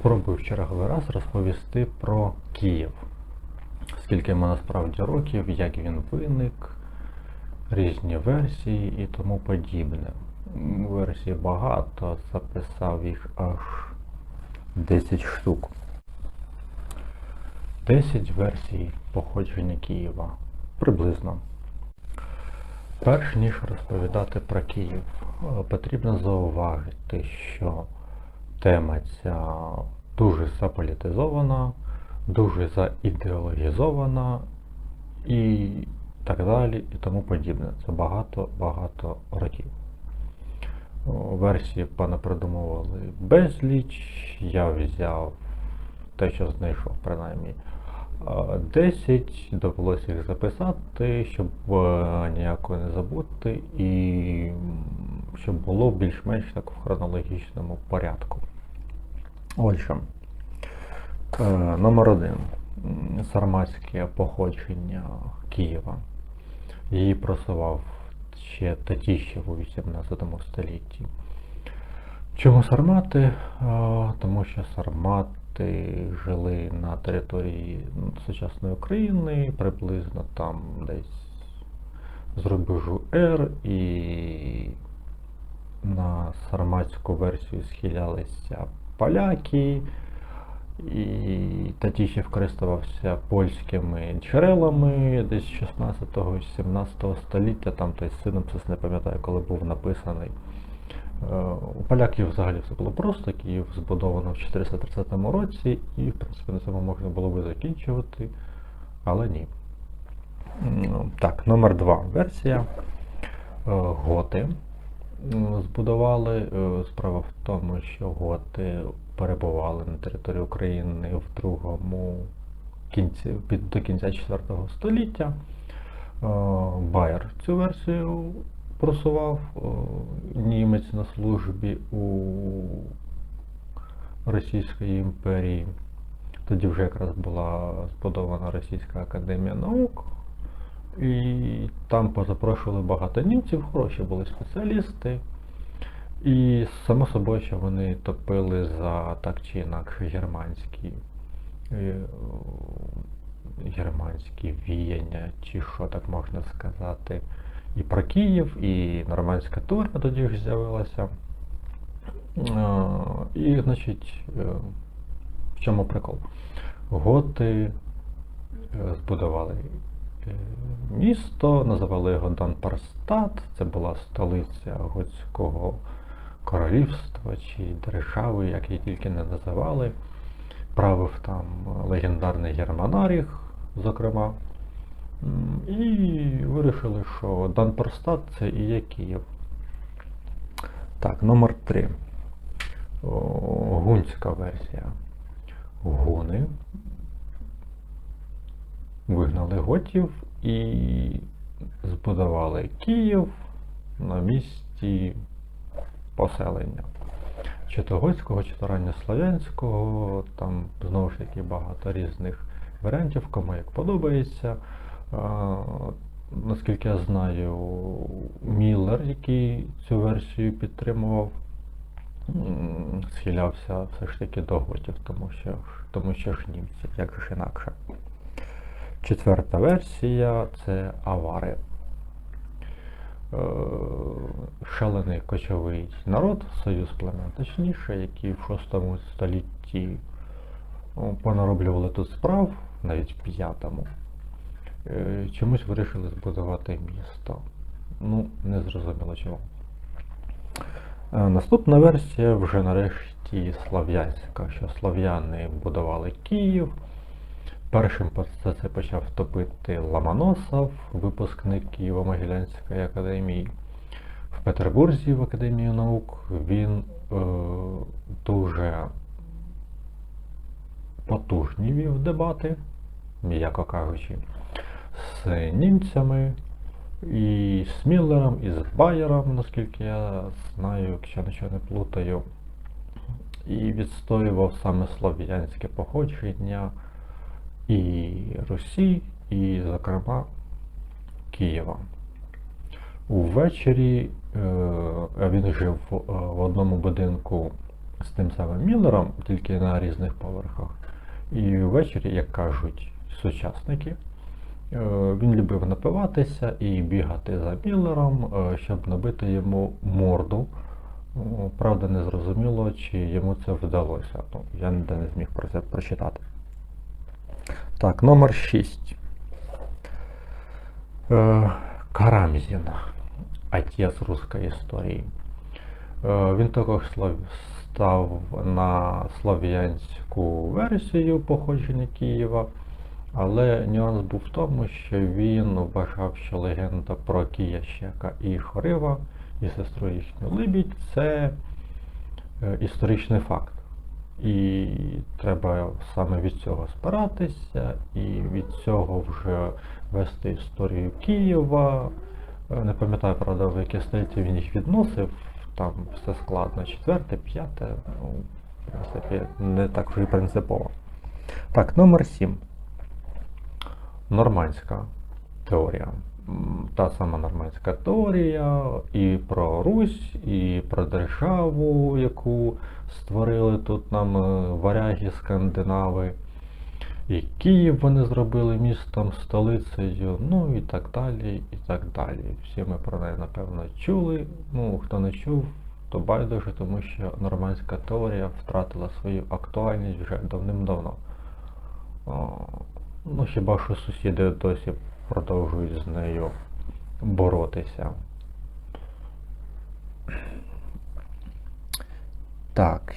Спробую черговий раз розповісти про Київ. Скільки йому насправді років, як він виник, різні версії і тому подібне. Версій багато, записав їх аж 10 штук. 10 версій походження Києва. Приблизно. Перш ніж розповідати про Київ, е, потрібно зауважити, що тема ця дуже заполітизована, дуже заідеологізована і так далі, і тому подібне. Це багато-багато років. Версії понапридумували безліч. Я взяв те, що знайшов, принаймні. 10 довелося їх записати, щоб е, ніякого не забути, і щоб було більш-менш так в хронологічному порядку. Отже, е, номер один. Сарматське походження Києва. Її просував ще Татіщев у 18 столітті. Чому сармати? Тому що сармати жили на території сучасної України, приблизно там десь з рубежу Р, і на сарматську версію схилялися поляки, і Татіщев користувався польськими джерелами десь 16-17 століття, там той синопсис не пам'ятаю, коли був написаний. Е, У поляків взагалі все було просто, Київ збудовано в 430 році, і в принципі на цьому можна було би закінчувати, але ні. Так, номер два версія. Е, Готи збудували. Е, Справа в тому, що готи перебували на території України в другому кінці, під, до кінця 4 століття. Е, Байер цю версію просував е, німець на службі у Російської імперії. Тоді вже якраз була збудована Російська академія наук. І там позапрошували багато німців, хороші були спеціалісти. І само собою, що вони топили за так чи інакше германські, е, германські віяння, чи що так можна сказати, і про Київ, і нормандська турня тоді ж з'явилася. І, значить, е, в чому прикол? Готи е, збудували місто, називали його Данпарстат, це була столиця готського королівства чи держави, як її тільки не називали. Правив там легендарний Германаріх, зокрема. І вирішили, що Данпорстат це і є Київ. Так, номер 3. Гунська версія. Гуни вигнали готів і збудували Київ на місці поселення. Чи то готського, чи то ранньослав'янського, там знову ж таки багато різних варіантів, кому як подобається. Наскільки я знаю, Міллер, який цю версію підтримував, схилявся все ж таки до готів, тому що, тому що ж німці, як ж інакше. Четверта версія це авари. Е, Шалений кочовий народ, союз племен, точніше, які в 6 столітті понароблювали тут справ, навіть в 5-му. Е, Чомусь вирішили збудувати місто. Ну, не зрозуміло чого. Е, Наступна версія вже нарешті слав'янська, що слав'яни будували Київ. Першим по- за це почав топити Ломоносов, випускник Києво-Могилянської академії. В Петербурзі в Академії наук він е, дуже потужні вів дебати, м'яко кажучи, з німцями і з Міллером, і з Байером, наскільки я знаю, якщо нічого не плутаю. І відстоював саме слов'янське походження і Русі, і, зокрема, Києва. Увечері е, він жив е, в одному будинку з тим самим Міллером, тільки на різних поверхах. І ввечері, як кажуть сучасники, е, він любив напиватися і бігати за Міллером, щоб набити йому морду. Правда, не зрозуміло, чи йому це вдалося. Ну, я ніде не зміг про це прочитати. Так, номер 6. Е, Карамзін, отець руської історії. Е, Він також став на слов'янську версію походження Києва, але нюанс був в тому, що він вважав, що легенда про Киящека і Хорива, і сестру їхню Либідь це е, історичний факт. І треба саме від цього спиратися, і від цього вже вести історію Києва. Е, Не пам'ятаю, правда, в яке століття він їх відносив, там все складно. Четверте, п'яте, ну, в принципі, не так вже і принципово. Так, номер 7. Нормандська теорія. Та сама нормандська теорія і про Русь, і про державу, яку створили тут нам е, варяги, скандинави. І Київ вони зробили містом, столицею, ну і так далі, і так далі. Всі ми про неї, напевно, чули. Ну, хто не чув, то байдуже, тому що нормандська теорія втратила свою актуальність вже давним-давно. Ну, хіба що сусіди досі продовжують з нею боротися. Так.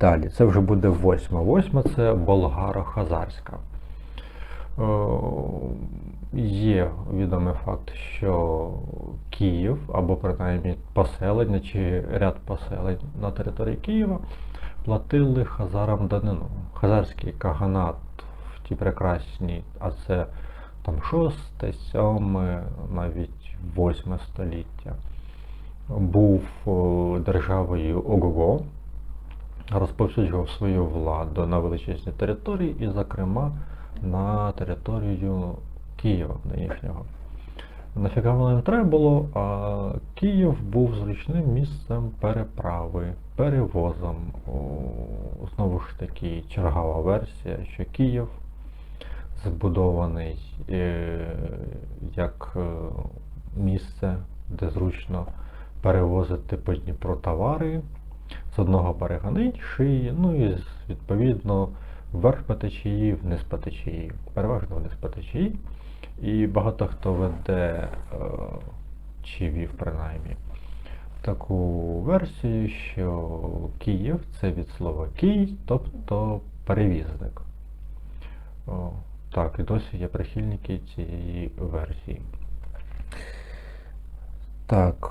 Далі, це вже буде восьма. Восьма це болгаро-хазарська. Е, Є відомий факт, що Київ, або принаймні поселення чи ряд поселень на території Києва платили хазарам данину. Хазарський каганат в ті прекрасні, а це там 6, 7, навіть 8 століття, був державою Ого-го, розповсюджував свою владу на величезні території і, зокрема, на територію Києва нинішнього. Нафіга воно їм треба було, а Київ був зручним місцем переправи, перевозом. Знову ж таки, чергова версія, що Київ збудований е, як е, місце, де зручно перевозити по Дніпру товари з одного берега на інший, ну і відповідно вверх по течії, вниз по течії, переважно вниз по течії. І багато хто веде, е, чи вів принаймні, таку версію, що Київ це від слова Кій, тобто перевізник. Так, і досі є прихильники цієї версії. Так,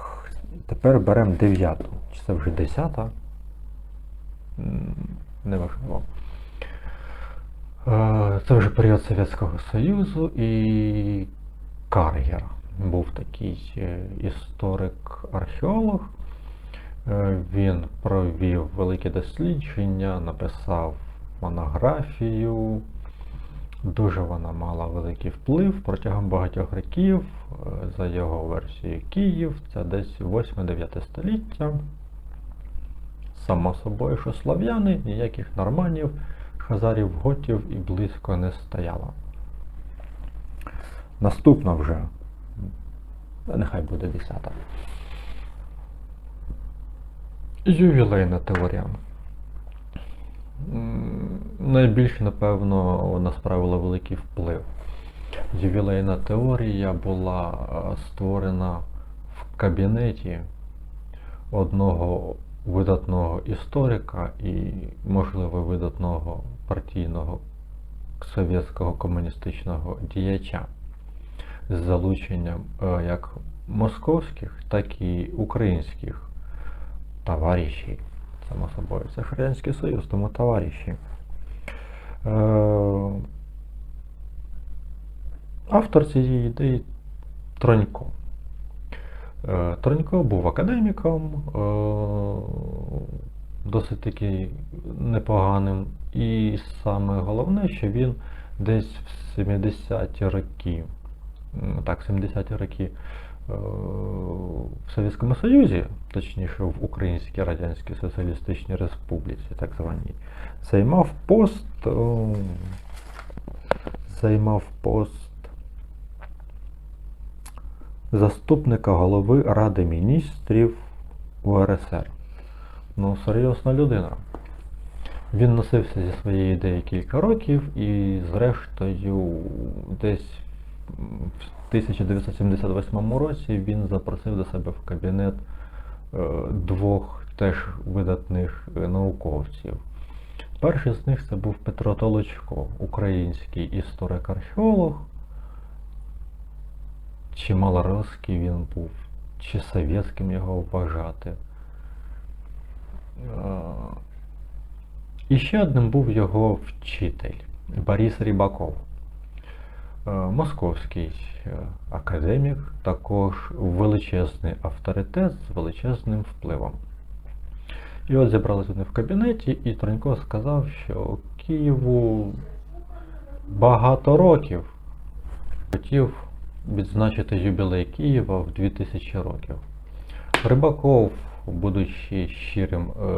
тепер беремо дев'яту. Чи це вже десята? М, Неважливо. Е, Це вже період Совєтського Союзу і Каргер був такий е, історик-археолог. Е, Він провів велике дослідження, написав монографію. Дуже вона мала великий вплив протягом багатьох років. Е, За його версією Київ, це десь 8-9 століття. Само собою, що слав'яни, ніяких норманів, хазарів, готів і близько не стояло. Наступна вже, нехай буде 10. Ювілейна теорія. Найбільше, напевно, вона справила великий вплив. Ювілейна теорія була е, створена в кабінеті одного видатного історика і, можливо, видатного партійного совєтського комуністичного діяча з залученням е, як московських, так і українських товаришів. Само собою, це Союз, тому товариші. Е, Автор цієї ідеї Тронько. Е, Тронько був академіком, е, досить таки непоганим. І саме головне, що він десь в 70-ті роки, так, 70-ті роки в Совєтському Союзі, точніше в Українській Радянській Соціалістичній Республіці, так званій, займав пост, е, займав пост заступника голови Ради міністрів УРСР. Ну, серйозна людина. Він носився зі своєї ідеї кілька років і, зрештою, десь 1978 році він запросив до себе в кабінет е, двох теж видатних е, науковців. Перший з них це був Петро Толочко, український історик-археолог. Чи малоросський він був, чи совєтським його вважати. Е, І ще одним був його вчитель Борис Рібаков. Е, Московський е, академік, також величезний авторитет з величезним впливом. І от зібралися вони в кабінеті, і Тронько сказав, що Києву багато років хотів відзначити юбілей Києва в 2000 років. Рибаков, будучи щирим е,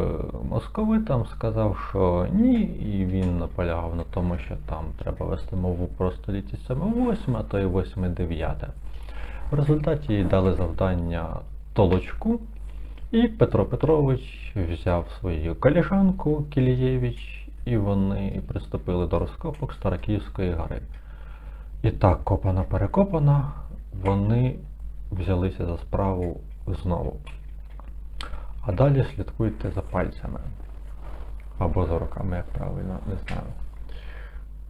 московитом, сказав, що ні, і він наполягав на тому, що там треба вести мову про століття саме 8, а то і 8-9. В результаті їй дали завдання толочку, і Петро Петрович взяв свою коліжанку Кілієвич, і вони приступили до розкопок Старокиївської гори. І так, копана перекопана, вони взялися за справу знову. А далі слідкуйте за пальцями. Або за руками, як правильно, не знаю.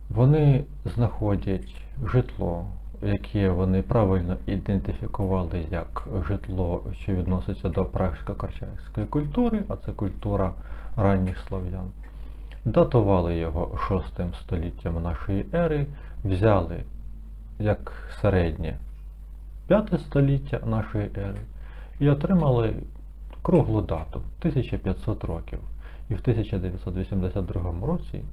Вони знаходять житло, яке вони правильно ідентифікували як житло, що відноситься до пражсько-карчаївської культури, а це культура ранніх слов'ян. Датували його 6 століттям нашої ери, взяли як середнє 5 століття нашої ери і отримали круглу дату 1500 років. І в 1982 році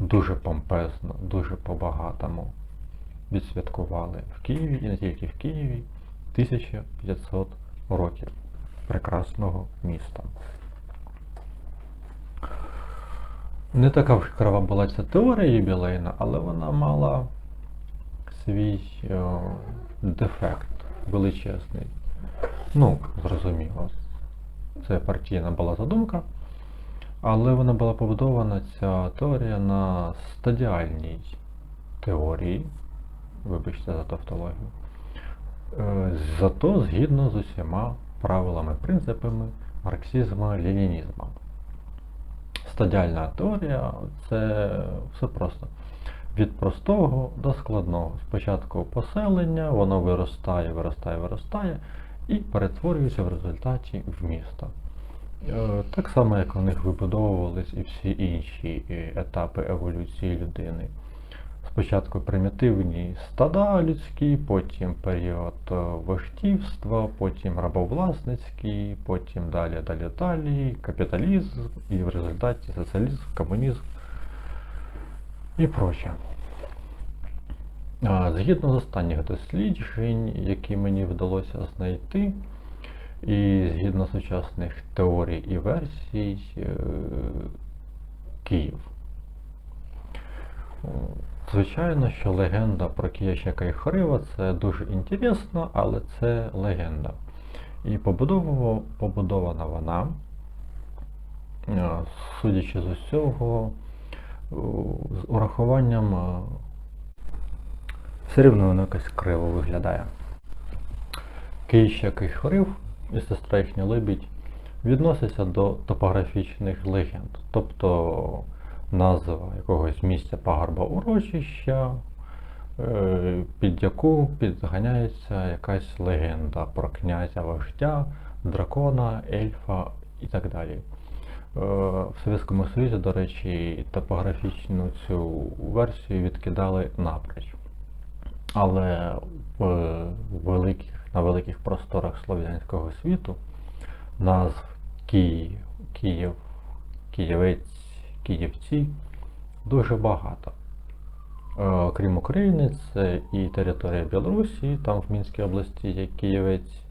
дуже помпезно, дуже по-багатому відсвяткували в Києві і не тільки в Києві 1500 років прекрасного міста. Не така вже крава була ця теорія юбілейна, але вона мала свій е, дефект величезний. Ну, зрозуміло, це партійна була задумка, але вона була побудована ця теорія на стадіальній теорії, вибачте за тавтологію, е, зато згідно з усіма правилами, принципами марксизму, ленінізму. Стадіальна теорія це все просто. Від простого до складного. Спочатку поселення, воно виростає, виростає, виростає і перетворюється в результаті в місто. Е, Так само, як у них вибудовувались і всі інші е, етапи еволюції людини. Спочатку примітивні стада людські, потім період е, вождівства, потім рабовласницький, потім далі, далі, далі, капіталізм і в результаті соціалізм, комунізм і проче. Згідно з останніх досліджень, які мені вдалося знайти, і згідно сучасних теорій і версій, е, Київ. Звичайно, що легенда про Киящака і Харива це дуже інтересно, але це легенда. І побудована вона, е, судячи з усього, е, з урахуванням все рівно воно якось криво виглядає. Киящак і Харив і сестра їхня Лебідь відносяться до топографічних легенд, тобто назва якогось місця пагорба урочища, е, під яку підганяється якась легенда про князя вождя, дракона, ельфа і так далі. Е, В Совєтському Союзі, до речі, топографічну цю версію відкидали напроч. Але в великих, на великих просторах слов'янського світу назв Київ, Київ, Києвець, Київці дуже багато. Е, Крім України, це і територія Білорусі, там в Мінській області є Києвець,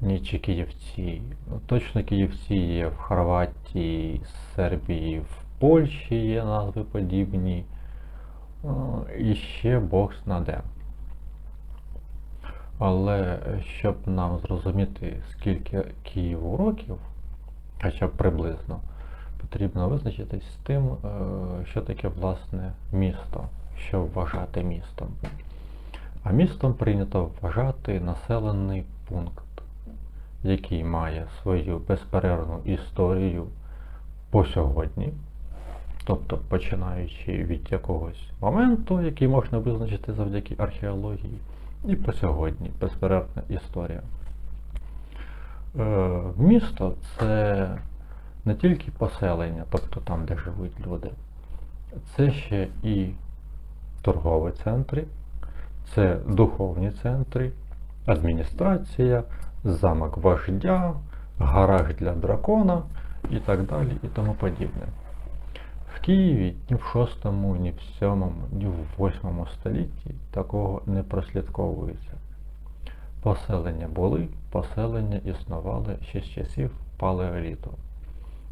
ні, чи Київці. Точно Київці є в Хорватії, Сербії, в Польщі є назви подібні. Е, І ще Бог знаде. Але е, щоб нам зрозуміти, скільки Києву років, хоча б приблизно, потрібно визначитись з тим, е, що таке власне місто, що вважати містом. А містом прийнято вважати населений пункт, який має свою безперервну історію по сьогодні, тобто починаючи від якогось моменту, який можна визначити завдяки археології, і по сьогодні безперервна історія. Е, Місто це не тільки поселення, тобто там, де живуть люди, це ще і торгові центри, це духовні центри, адміністрація, замок вождя, гараж для дракона і так далі і тому подібне. Києві ні в 6, ні в 7, ні в 8 столітті такого не прослідковується. Поселення були, поселення існували ще з часів палеоліту.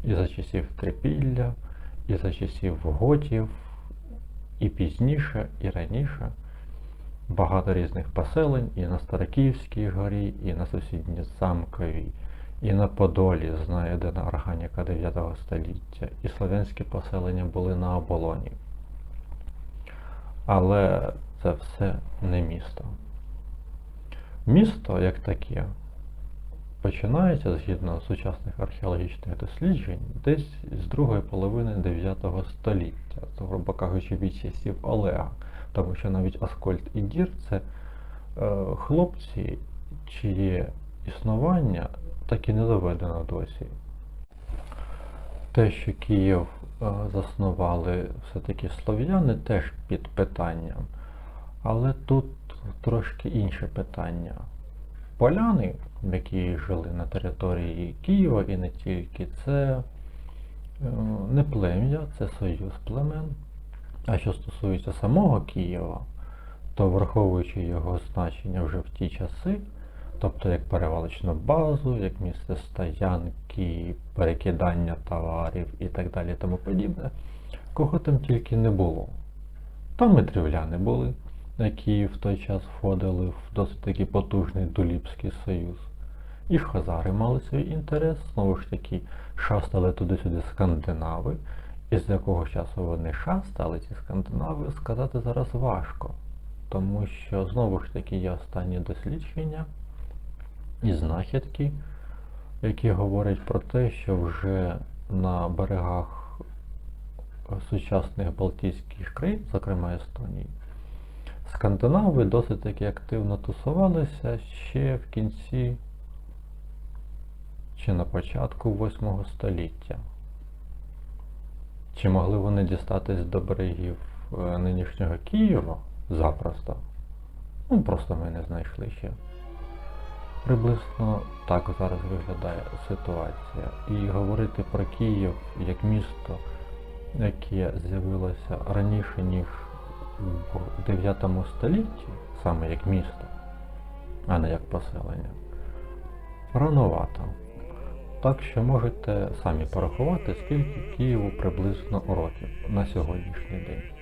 І за часів трипілля, і за часів готів, і пізніше, і раніше. Багато різних поселень і на Старокиївській горі, і на сусідній Замковій, і на Подолі знайдена органіка 9 століття, і слов'янські поселення були на оболоні. Але це все не місто. Місто, як таке, починається згідно сучасних археологічних досліджень десь з другої половини 9 століття, то, грубо кажучи, від часів Олега. Тому що навіть Аскольд і Дір це е, хлопці, чиє існування так і не доведено досі. Те, що Київ е, заснували все-таки слов'яни, теж під питанням. Але тут трошки інше питання. Поляни, які жили на території Києва і не тільки, це е, не плем'я, це союз племен. А що стосується самого Києва, то враховуючи його значення вже в ті часи, тобто як перевалочну базу, як місце стоянки, перекидання товарів і так далі тому подібне, кого там тільки не було. Там і дрівляни були, які в той час входили в досить такий потужний Дуліпський союз. І хазари мали свій інтерес, знову ж таки, шастали туди-сюди скандинави, і з якого часу вони шастали, ці скандинави, сказати зараз важко. Тому що, знову ж таки, є останні дослідження і знахідки, які говорять про те, що вже на берегах сучасних Балтійських країн, зокрема Естонії, скандинави досить таки активно тусувалися ще в кінці чи на початку 8 століття. Чи могли вони дістатись до берегів е, нинішнього Києва запросто? Ну, просто ми не знайшли ще. Приблизно так зараз виглядає ситуація. І говорити про Київ як місто, яке з'явилося раніше, ніж в 9 столітті, саме як місто, а не як поселення, рановато. Так що можете самі порахувати, скільки Києву приблизно років на сьогоднішній день.